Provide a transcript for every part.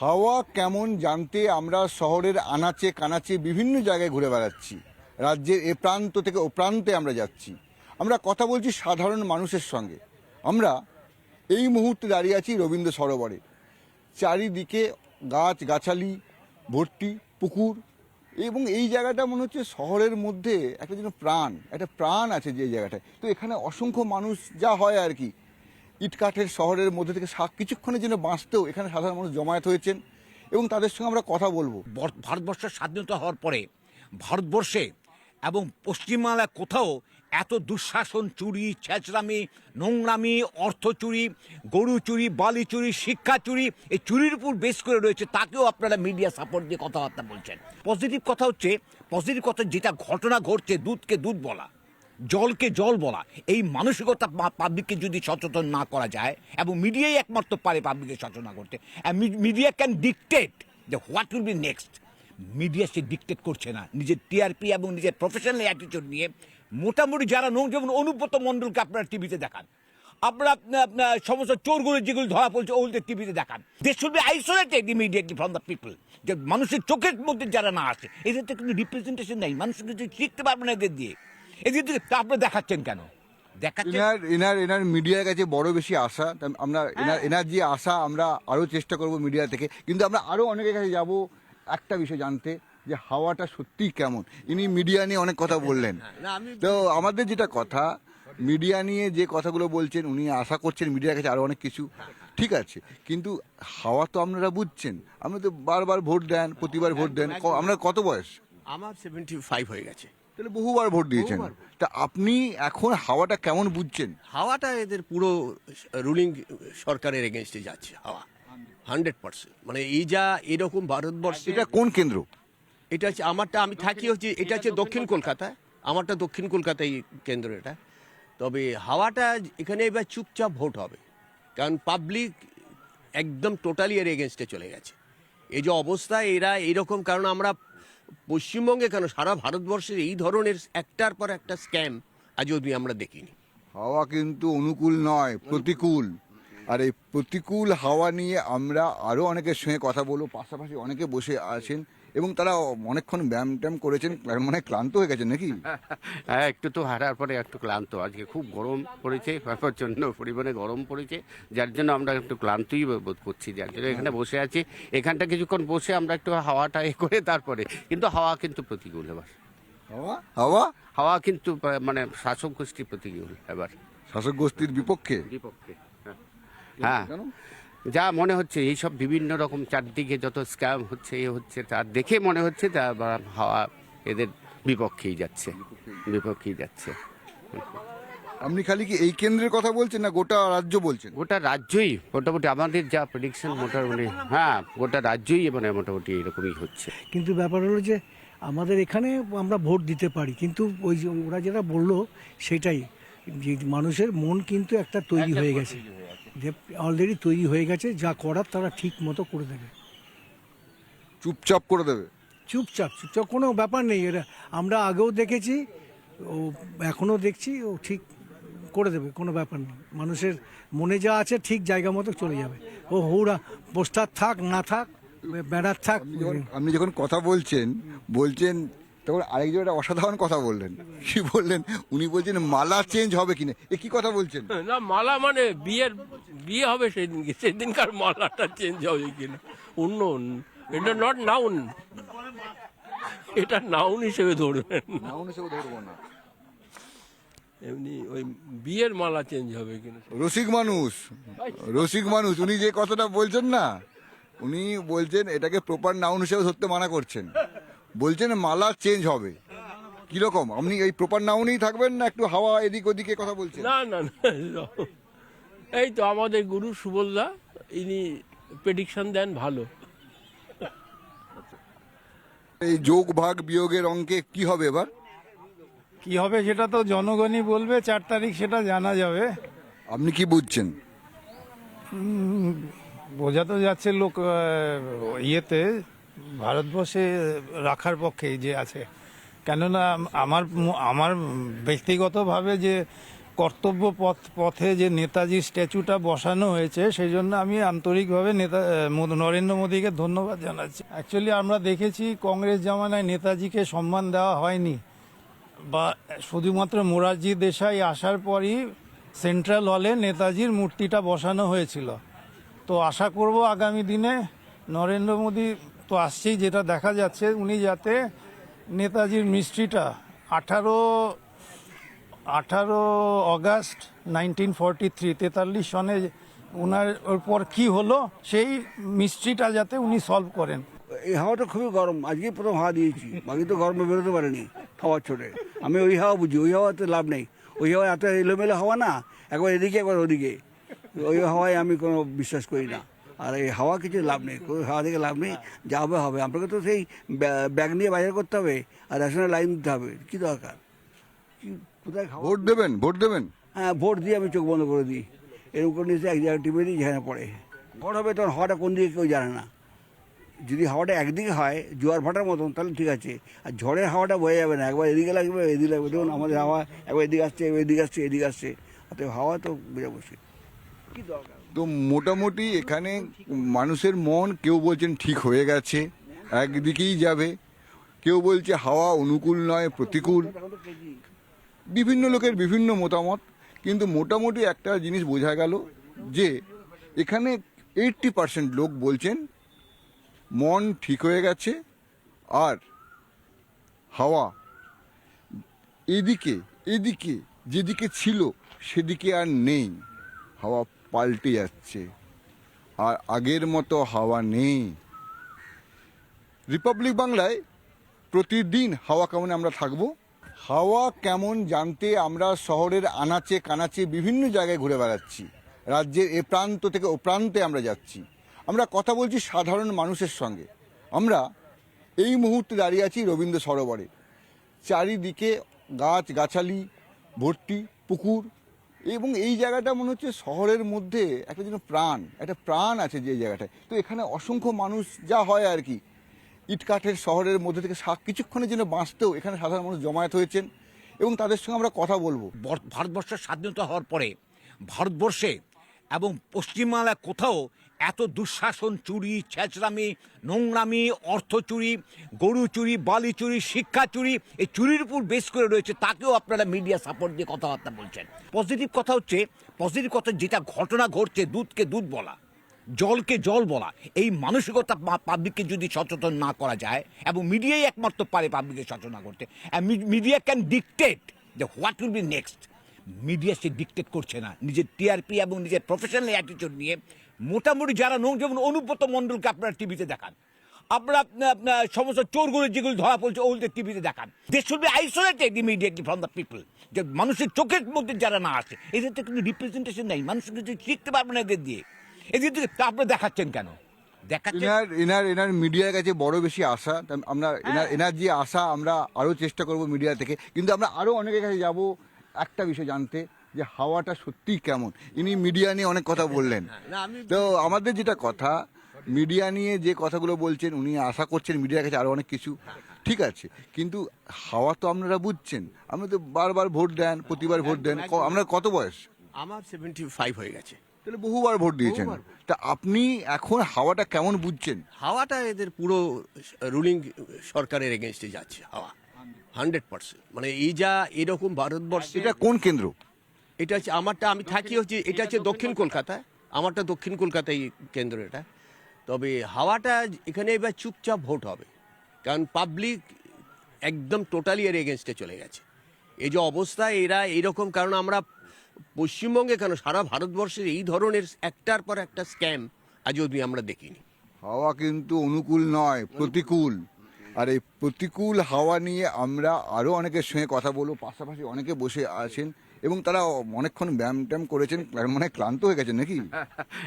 হাওয়া কেমন জানতে আমরা শহরের আনাচে কানাচে বিভিন্ন জায়গায় ঘুরে বেড়াচ্ছি। রাজ্যের এ প্রান্ত থেকে ও প্রান্তে আমরা যাচ্ছি। আমরা কথা বলছি সাধারণ মানুষের সঙ্গে। আমরা এই মুহূর্তে দাঁড়িয়ে আছি রবীন্দ্র সরোবরে। চারিদিকে গাছ গাছালি ভর্তি, পুকুর এবং এই জায়গাটা মনে হচ্ছে শহরের মধ্যে একটা যেন প্রাণ, একটা প্রাণ আছে যে জায়গাটায়। তো এখানে অসংখ্য মানুষ, যা হয় আর কি ইটকাঠের শহরের মধ্যে থেকে কিছুক্ষণের জন্য বাঁচতেও এখানে সাধারণ মানুষ জমায়েত হয়েছেন এবং তাদের সঙ্গে আমরা কথা বলব। বর- ভারতবর্ষের স্বাধীনতা হওয়ার পরে ভারতবর্ষে এবং পশ্চিমবাংলায় কোথাও এত দুঃশাসন চুরি, ছেঁচড়ামি, নোংরামি, অর্থ চুরি, গরু চুরি, বালি চুরি, শিক্ষা চুরি, এই চুরির উপর বেশ করে রয়েছে, তাকেও আপনারা মিডিয়া সাপোর্ট দিয়ে কথাবার্তা বলছেন। পজিটিভ কথা হচ্ছে পজিটিভ কথা যেটা ঘটনা ঘটছে, দুধকে দুধ বলা। জলকে জল বলা। এই মানসিকতা পাবলিককে যদি সচেতন না করা যায়, এবং মিডিয়াই একমাত্র পারে পাবলিককে সচেতন করতে মিডিয়া ক্যান ডিকটেট যে what will be next media say dictate করছে না। নিজের টিআরপি এবং নিজের প্রফেশনাল অ্যাটিটিউড নিয়ে মোটামুটি যারা নোং যেমন অনুব্রত মণ্ডলকে আপনারা টিভিতে দেখান, আপনারা আপনার সমস্ত চোরগুলো যেগুলো ধরা পড়ছে ওগুলো টিভিতে দেখান। They should be isolated immediately from the people যে মানুষের চোখের মধ্যে যারা না আসে, এদের তো কিন্তু রিপ্রেজেন্টেশন নেই। মানুষ কিন্তু শিখতে পারবে না এদের দিয়ে। তা আপনারা দেখাচ্ছেন কেন? এনার এনার এনার মিডিয়ার কাছে বড় বেশি আশা। আমরা এনার এনার যে আশা আমরা আরও চেষ্টা করব মিডিয়া থেকে। কিন্তু আমরা আরও অনেকের কাছে যাব একটা বিষয় জানতে যে হাওয়াটা সত্যিই কেমন? ইনি মিডিয়া নিয়ে অনেক কথা বললেন। তো আমাদের যেটা কথা মিডিয়া নিয়ে যে কথাগুলো বলছেন উনি আশা করছেন মিডিয়ার কাছে আরও অনেক কিছু। ঠিক আছে কিন্তু হাওয়া তো আপনারা বুঝছেন। আপনি তো বারবার ভোট দেন প্রতিবার ভোট দেন। আপনার কত বয়স? আমার সেভেন্টি ফাইভ হয়ে গেছে। তাহলে বহুবার ভোট দিয়েছেন। তা আপনি এখন হাওয়াটা কেমন বুঝছেন? হাওয়াটা এদের পুরো রুলিং সরকারের এগেনস্টে যাচ্ছে হাওয়া। হান্ড্রেড পার্সেন্ট মানে এই যা এরকম ভারতবর্ষে এটা কোন কেন্দ্র? এটা হচ্ছে আমারটা আমি থাকি হচ্ছে এটা হচ্ছে দক্ষিণ কলকাতায় আমারটা দক্ষিণ কলকাতায় কেন্দ্র এটা। তবে হাওয়াটা এখানে এবার চুপচাপ ভোট হবে। কারণ পাবলিক একদম টোটালি এর এগেনস্টে চলে গেছে। এই যে অবস্থা এরা এইরকম কারণ আমরা পশ্চিমবঙ্গে কেন? সারা ভারতবর্ষের এই ধরনের একটার পর একটা স্ক্যাম আজ অবধি আমরা দেখিনি। হাওয়া কিন্তু অনুকূল নয় প্রতিকূল। আর এই প্রতিকূল হাওয়া নিয়ে আমরা আরও অনেকের সঙ্গে কথা বলব। পাশাপাশি অনেকে বসে আছেন। এবং তারা অনেকক্ষণ ব্যায়াম ট্যাম করেছেন মানে ক্লান্ত হয়ে গেছেন নাকি? হ্যাঁ একটু তো হারার পরে একটু ক্লান্ত। আজকে খুব গরম পড়েছে প্রচণ্ড পরিমাণে গরম পড়েছে যার জন্য আমরা একটু ক্লান্তই বোধ করছি। যার জন্য এখানে বসে আছি। এখানটা কিছুক্ষণ বসে আমরা একটু হাওয়াটা এ করে তারপরে কিন্তু হাওয়া কিন্তু প্রতিকূল এবার। হাওয়া? হাওয়া? হাওয়া কিন্তু মানে শাসক গোষ্ঠী প্রতিকূল এবার। শাসক গোষ্ঠীর বিপক্ষে? বিপক্ষে হ্যাঁ। যা মনে হচ্ছে এইসব বিভিন্ন রকম চারদিকে যত স্ক্যাম হচ্ছে এ হচ্ছে তা দেখে মনে হচ্ছে তা বা হাওয়া এদের বিপক্ষেই যাচ্ছে বিপক্ষেই যাচ্ছে। আপনি খালি কি এই কেন্দ্রের কথা বলছেন না গোটা রাজ্য বলছেন? গোটা রাজ্যই মোটামুটি আমাদের যা প্রেডিকশন মোটামুটি হ্যাঁ গোটা রাজ্যই মানে মোটামুটি এরকমই হচ্ছে। কিন্তু ব্যাপার হলো যে আমাদের এখানে আমরা ভোট দিতে পারি কিন্তু ওই যে ওরা যেটা বলল সেটাই যে মানুষের মন কিন্তু একটা তৈরি হয়ে গেছে। যে অলরেডি তৈরি হয়ে গেছে যা করার তারা ঠিক মতো করে দেবে। চুপচাপ করে দেবে? চুপচাপ চুপচাপ কোনো ব্যাপার নেই। এটা আমরা আগেও দেখেছি ও এখনও দেখছি ও ঠিক করে দেবে কোনো ব্যাপার নেই। মানুষের মনে যা আছে ঠিক জায়গা মতো চলে যাবে। ও হুড়া পোস্টার থাক না থাক বেড়ার থাক আপনি যখন কথা বলছেন বলছেন তখন আরেকজন একটা অসাধারণ কথা বললেন। কি বললেন? উনি বলছেন মালা চেঞ্জ হবে কিনা? এ কি কথা বলছেন? না মালা মানে বিয়ের বিয়ে হবে সেই সেদিনকে সেদিনকার মালাটা চেঞ্জ হবে কিনা? অন্য এটা নট নাউন এটা নাউন হিসেবে ধরবেন নাউন হিসেবে ধরবো না। এমনি ওই বিয়ের মালা চেঞ্জ হবে কিনা? রসিক মানুষ। রসিক মানুষ। উনি যে কথাটা বলছেন না উনি বলছেন এটাকে প্রপার নাউন হিসেবে ধরতে মানা করছেন। বলছেন মালা চেঞ্জ হবে। কীরকম? আপনি এই প্রপার নাউনেই থাকবেন না একটু হাওয়া এদিক ওদিকে কথা বলছেন? না না না এই তো আমাদের গুরু সুবলদা ইনি প্রেডিকশন দেন ভালো। এই যোগ ভাগ বিয়োগের অঙ্কে কি হবে এবার? কি হবে সেটা তো জনগণই বলবে চার তারিখ সেটা জানা যাবে। আপনি কি বুঝছেন? বোঝা তো যাচ্ছে লোক আহ, ইয়েতে। ভারতবর্ষে রাখার পক্ষে যে আছে। কেননা আমার আমার ব্যক্তিগতভাবে যে কর্তব্য পথ পথে যে নেতাজি স্ট্যাচুটা বসানো হয়েছে, সেই জন্য আমি আন্তরিকভাবে নেতা নরেন্দ্র মোদীকে ধন্যবাদ জানাচ্ছি। অ্যাকচুয়ালি আমরা দেখেছি কংগ্রেস জামানায় নেতাজিকে সম্মান দেওয়া হয়নি। বা শুধুমাত্র মোরারজি দেশাই আসার পরই সেন্ট্রাল হলে নেতাজির মূর্তিটা বসানো হয়েছিল। তো আশা করব আগামী দিনে নরেন্দ্র মোদী তো আসছেই যেটা দেখা যাচ্ছে, উনি যাতে নেতাজির মিস্ট্রিটা আঠারো আঠারো অগাস্ট নাইনটিন ফর্টি থ্রি, তেতাল্লিশ সনে ওনার ওর পর কী হলো, সেই মিস্ট্রিটা যাতে উনি সলভ করেন। এই হাওয়াটা খুবই গরম, আজকেই প্রথম হাওয়া দিয়েছি, বাকি তো গরমে বেরোতে পারেনি, হাওয়া ছোটে আমি ওই হাওয়া বুঝি, ওই হাওয়াতে লাভ নেই। ওই হাওয়া এত এলোমেলো হাওয়া না, একবার এদিকে, একবার ওদিকে। ওই হাওয়ায় আমি কোনো বিশ্বাস করি না। আর এই হাওয়া কিছু লাভ নেই কোনো হাওয়া থেকে লাভ নেই যা হবে হবে। আপনাকে তো সেই ব্যা- ব্যাগ নিয়ে বাজার করতে হবে আর রেশনের লাইন দিতে হবে কী দরকার? কি কোথায় ভোট দেবেন ভোট দেবেন? হ্যাঁ ভোট দিয়ে আমি চোখ বন্ধ করে দিই। এরকম করে নিচে এক জায়গায় টিপে দিই যেখানে পড়ে। ভোট হবে তখন হাওয়াটা কোন দিকে কেউ জানে না। যদি হাওয়াটা একদিকে হয় জোয়ার ভাটার মতন তাহলে ঠিক আছে। আর ঝড়ের হাওয়াটা বয়ে যাবে না একবার এদিকে লাগবে এদিকে লাগবে। দেখুন আমাদের হাওয়া একবার এদিকে আসছে একবার এদিকে আসছে এদিকে আসছে। অতএব হাওয়া তো বোঝা বসে কী দরকার? তো মোটামুটি এখানে মানুষের মন কেউ বলছেন ঠিক হয়ে গেছে, একদিকেই যাবে। কেউ বলছে হাওয়া অনুকূল নয়, প্রতিকূল। বিভিন্ন লোকের বিভিন্ন মতামত, কিন্তু মোটামুটি একটা জিনিস বোঝা গেল যে এখানে এইটটি পার্সেন্ট লোক বলছেন মন ঠিক হয়ে গেছে আর হাওয়া এদিকে এদিকে, যেদিকে ছিল সেদিকে আর নেই। হাওয়া পাল্টে যাচ্ছে। আর আগের মতো হাওয়া নেই। রিপাবলিক বাংলায় প্রতিদিন হাওয়া কেমন আমরা থাকব? হাওয়া কেমন জানতে আমরা শহরের আনাচে কানাচে বিভিন্ন জায়গায় ঘুরে বেড়াচ্ছি। রাজ্যের এ প্রান্ত থেকে ও প্রান্তে আমরা যাচ্ছি। আমরা কথা বলছি সাধারণ মানুষের সঙ্গে। আমরা এই মুহূর্তে দাঁড়িয়ে আছি রবীন্দ্র সরোবরে। চারিদিকে গাছ গাছালি ভর্তি, পুকুর এবং এই জায়গাটা মনে হচ্ছে শহরের মধ্যে একটা যেন প্রাণ, একটা প্রাণ আছে যে জায়গাটায়। তো এখানে অসংখ্য মানুষ যা হয় আর কি। ইটকাঠের শহরের মধ্যে থেকে কিছুক্ষণের জন্য বাঁচতেও এখানে সাধারণ মানুষ জমায়েত হয়েছেন এবং তাদের সঙ্গে আমরা কথা বলব। ভারতবর্ষের স্বাধীনতা হওয়ার পরে ভারতবর্ষে এবং পশ্চিমবাংলায় কোথাও এত দুঃশাসন, চুরি, ছেঁচড়ামি, নোংরামি, অর্থ চুরি, গরু চুরি, বালি চুরি, শিক্ষা চুরি, এই চুরির উপর বেশ করে রয়েছে, তাকেও আপনারা মিডিয়া সাপোর্ট দিয়ে কথাবার্তা বলছেন। পজিটিভ কথা হচ্ছে পজিটিভ কথা যেটা ঘটনা ঘটছে, দুধকে দুধ বলা, জলকে জল বলা, এই মানসিকতা পাবলিককে যদি সচেতন না করা যায়, এবং মিডিয়াই একমাত্র পারে পাবলিককে সচেতন করতে মিডিয়া ক্যান ডিকটেট যে what will be next media say dictate করছে না, নিজের টিআরপি এবং নিজের প্রফেশনাল অ্যাটিটিউড নিয়ে মোটামুটি যারা নোং যেমন অনুব্রত মণ্ডলকে আপনারা টিভিতে দেখান আপনারা আপনার সমস্ত চোরগুলো যেগুলো ধরা পড়ছে ওগুলো টিভিতে দেখান। They should be isolated immediately from the people যে মানুষের চোখের মধ্যে যারা না আসে এদের তো কিন্তু রিপ্রেজেন্টেশন নেই মানুষ কিছু শিখতে পারবে না এদের দিয়ে। এদের থেকে তা আপনারা দেখাচ্ছেন কেন? দেখাচ্ছেন এনার এনার এনার মিডিয়ার কাছে বড় বেশি আশা। আমরা এনার এনার যে আশা আমরা আরও চেষ্টা করব মিডিয়া থেকে। কিন্তু আমরা আরও অনেকের কাছে যাব একটা বিষয় জানতে। যে হাওয়াটা সত্যিই কেমন। ইনি মিডিয়া নিয়ে অনেক কথা বললেন। তো আমাদের যেটা কথা মিডিয়া নিয়ে যে কথাগুলো বলছেন উনি আশা করছেন মিডিয়ার কাছে আরও অনেক কিছু। ঠিক আছে কিন্তু হাওয়া তো আপনারা বুঝছেন। আপনি তো বারবার ভোট দেন প্রতিবার ভোট দেন। আপনার কত বয়স? আমার সেভেন্টি ফাইভ হয়ে গেছে। তাহলে বহুবার ভোট দিয়েছেন। তা আপনি এখন হাওয়াটা কেমন বুঝছেন? হাওয়াটা এদের পুরো রুলিং সরকারের এগেনস্টে যাচ্ছে হাওয়া। হান্ড্রেড পার্সেন্ট মানে এই যা এরকম ভারতবর্ষে এটা কোন কেন্দ্র? এটা হচ্ছে আমারটা আমি থাকি হচ্ছে এটা হচ্ছে দক্ষিণ কলকাতায় আমারটা দক্ষিণ কলকাতায় কেন্দ্র এটা। তবে হাওয়াটা এখানে এবার চুপচাপ ভোট হবে। কারণ পাবলিক একদম টোটালি এর এগেনস্টে চলে গেছে। এই যে অবস্থা এরা এইরকম কারণ আমরা পশ্চিমবঙ্গে কেন সারা ভারতবর্ষের এই ধরনের একটার পর একটা স্ক্যাম আজ অবধি আমরা দেখিনি। হাওয়া কিন্তু অনুকূল নয় প্রতিকূল। আর এই প্রতিকূল হাওয়া নিয়ে আমরা আরও অনেকের সঙ্গে কথা বলব। পাশাপাশি অনেকে বসে আছেন। এবং তারা অনেকক্ষণ ব্যায়াম ট্যাম করেছেন মানে ক্লান্ত হয়ে গেছেন নাকি?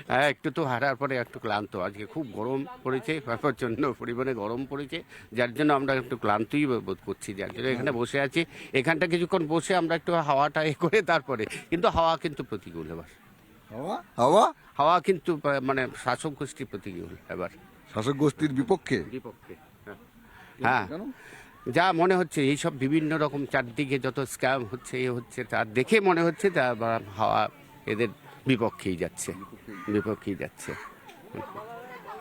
হ্যাঁ একটু তো হারার পরে একটু ক্লান্ত। আজকে খুব গরম পড়েছে প্রচণ্ড পরিমাণে গরম পড়েছে যার জন্য আমরা একটু ক্লান্তই বোধ করছি। যার জন্য এখানে বসে আছি। এখানটা কিছুক্ষণ বসে আমরা একটু হাওয়াটা এ করে তারপরে কিন্তু হাওয়া কিন্তু প্রতিকূল এবার। হাওয়া? হাওয়া? হাওয়া কিন্তু মানে শাসক গোষ্ঠী প্রতিকূল এবার। শাসক গোষ্ঠীর বিপক্ষে? বিপক্ষে হ্যাঁ। কেন? যা মনে হচ্ছে এইসব বিভিন্ন রকম চারদিকে যত স্ক্যাম হচ্ছে এ হচ্ছে তা দেখে মনে হচ্ছে তা হাওয়া এদের বিপক্ষেই যাচ্ছে বিপক্ষেই যাচ্ছে।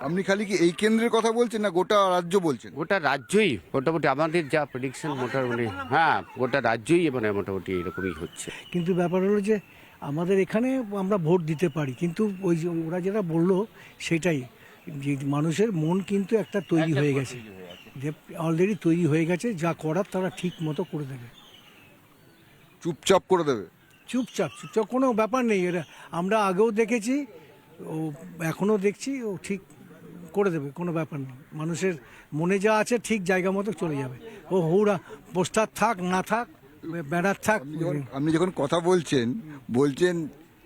আপনি খালি কি এই কেন্দ্রের কথা বলছেন না গোটা রাজ্য বলছেন? গোটা রাজ্যই মোটামুটি আমাদের যা প্রেডিকশন মোটামুটি হ্যাঁ গোটা রাজ্যই মানে মোটামুটি এরকমই হচ্ছে। কিন্তু ব্যাপার হলো যে আমাদের এখানে আমরা ভোট দিতে পারি কিন্তু ওই যে ওরা যেটা বলল সেটাই। মানুষের মন কিন্তু একটা তৈরি হয়ে গেছে। যে অলরেডি তৈরি হয়ে গেছে যা করার তারা ঠিক মতো করে দেবে। চুপচাপ করে দেবে? চুপচাপ চুপচাপ কোনো ব্যাপার নেই। এটা আমরা আগেও দেখেছি ও এখনও দেখছি ও ঠিক করে দেবে কোনো ব্যাপার নেই। মানুষের মনে যা আছে ঠিক জায়গা মতো চলে যাবে। ও হৌরা পোস্টার থাক না থাক বেড়ার থাক। আপনি যখন কথা বলছেন বলছেন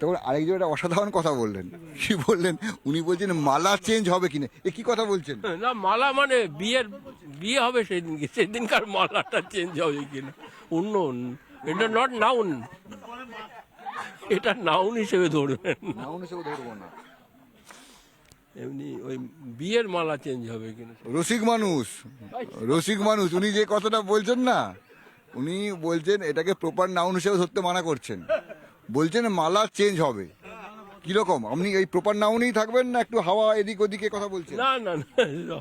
তখন আরেকজন একটা অসাধারণ কথা বললেন। কি বললেন? উনি বলছেন মালা চেঞ্জ হবে কিনা? এ কি কথা বলছেন? না মালা মানে বিয়ের বিয়ে হবে সেদিনকে সেদিনকার মালাটা চেঞ্জ হবে কিনা? অন্য এটা নট নাউন এটা নাউন হিসেবে ধরবেন না। এমনি ওই বিয়ের মালা চেঞ্জ হবে কিনা? রসিক মানুষ রসিক মানুষ উনি যে কথাটা বলছেন না উনি বলছেন এটাকে প্রপার নাউন হিসেবে ধরতে মানা করছেন। বলছেন মালা চেঞ্জ হবে। কীরকম? আপনি এই প্রপার নাউনেই থাকবেন না একটু হাওয়া এদিক ওদিকে কথা বলছেন? না না না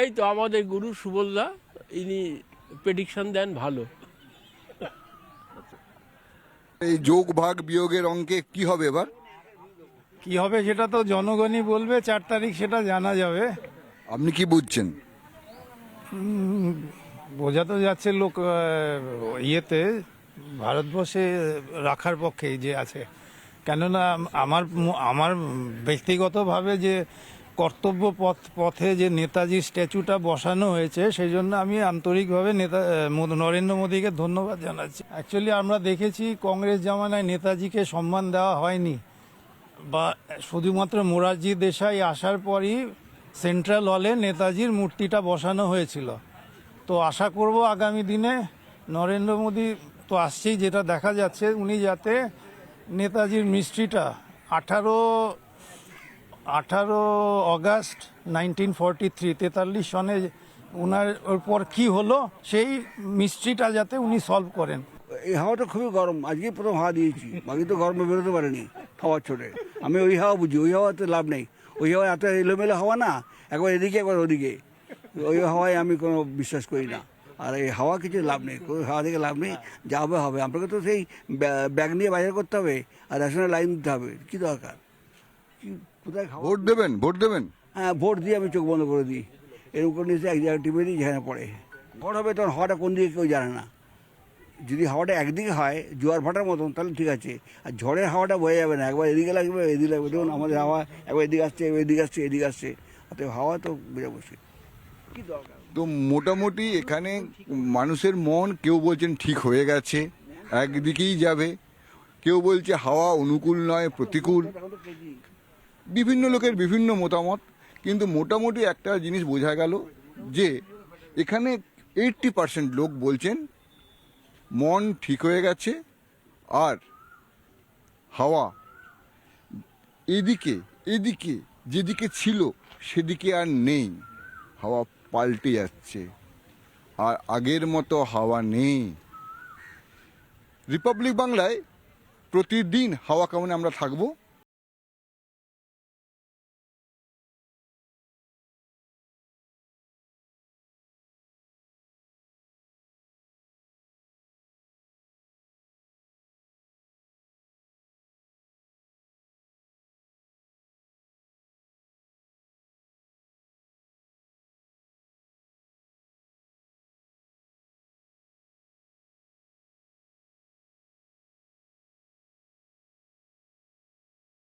এই তো আমাদের গুরু সুবলদা ইনি প্রেডিকশন দেন ভালো। এই যোগ ভাগ বিয়োগের অঙ্কে কি হবে এবার? কি হবে সেটা তো জনগণই বলবে চার তারিখ সেটা জানা যাবে। আপনি কি বুঝছেন? বোঝা তো যাচ্ছে লোক ইয়েতে ভারতবর্ষে রাখার পক্ষেই যে আছে। কেননা আমার আমার ব্যক্তিগতভাবে যে কর্তব্য পথ পথে যে নেতাজির স্ট্যাচুটা বসানো হয়েছে, সেই জন্য আমি আন্তরিকভাবে নেতা নরেন্দ্র মোদীকে ধন্যবাদ জানাচ্ছি। অ্যাকচুয়ালি আমরা দেখেছি কংগ্রেস জামানায় নেতাজিকে সম্মান দেওয়া হয়নি। বা শুধুমাত্র মোরারজি দেশাই আসার পরই সেন্ট্রাল হলে নেতাজির মূর্তিটা বসানো হয়েছিল। তো আশা করব আগামী দিনে নরেন্দ্র মোদী তো আসছেই যেটা দেখা যাচ্ছে, উনি যাতে নেতাজির মিস্ট্রিটা আঠারো আঠারো অগাস্ট নাইনটিন ফর্টি থ্রি, তেতাল্লিশ সনে ওনার পর কী হলো, সেই মিস্ট্রিটা যাতে উনি সলভ করেন। এই হাওয়াটা খুবই গরম, আজকেই প্রথম হাওয়া দিয়েছি, বাকি তো গরমে বেরোতে পারেনি হাওয়ার ছোটে আমি ওই হাওয়া বুঝি, ওই হাওয়াতে লাভ নেই। ওই হাওয়া এত এলোমেলো হাওয়া না, একবার এদিকে, একবার ওদিকে। ওই হাওয়ায় আমি কোনো বিশ্বাস করি না। আর এই হাওয়া কিছু লাভ নেই কোনো হাওয়া থেকে লাভ নেই যা হবে হবে। আপনাকে তো সেই ব্যা- ব্যাগ নিয়ে বাজার করতে হবে আর রেশনের লাইন দিতে হবে কি দরকার? কি কোথায় ভোট দেবেন ভোট দেবেন। হ্যাঁ ভোট দিয়ে আমি চোখ বন্ধ করে দিই। এরকম করে নিশ্চয়ই এক জায়গায় টিপে দিই যেখানে পড়ে। ভোট হবে তখন হাওয়াটা কোন দিকে কেউ জানে না। যদি হাওয়াটা একদিকে হয় জোয়ার ভাটার মতন তাহলে ঠিক আছে। আর ঝড়ের হাওয়াটা বয়ে যাবে না একবার এদিকে লাগবে এদিকে লাগবে। দেখুন আমাদের হাওয়া একবার এদিকে আসছে এদিকে আসছে এদিকে আসছে। অতএব হাওয়া তো বোঝা বসে কী দরকার? তো মোটামুটি এখানে মানুষের মন, কেউ বলছেন ঠিক হয়ে গেছে, একদিকেই যাবে। কেউ বলছে হাওয়া অনুকূল নয়, প্রতিকূল। বিভিন্ন লোকের বিভিন্ন মতামত, কিন্তু মোটামুটি একটা জিনিস বোঝা গেল যে এখানে এইটটি পার্সেন্ট লোক বলছেন মন ঠিক হয়ে গেছে আর হাওয়া এদিকে এদিকে, যেদিকে ছিল সেদিকে আর নেই। হাওয়া পাল্টে যাচ্ছে। আর আগের মতো হাওয়া নেই। রিপাবলিক বাংলায় প্রতিদিন হাওয়া কেমন আমরা থাকব?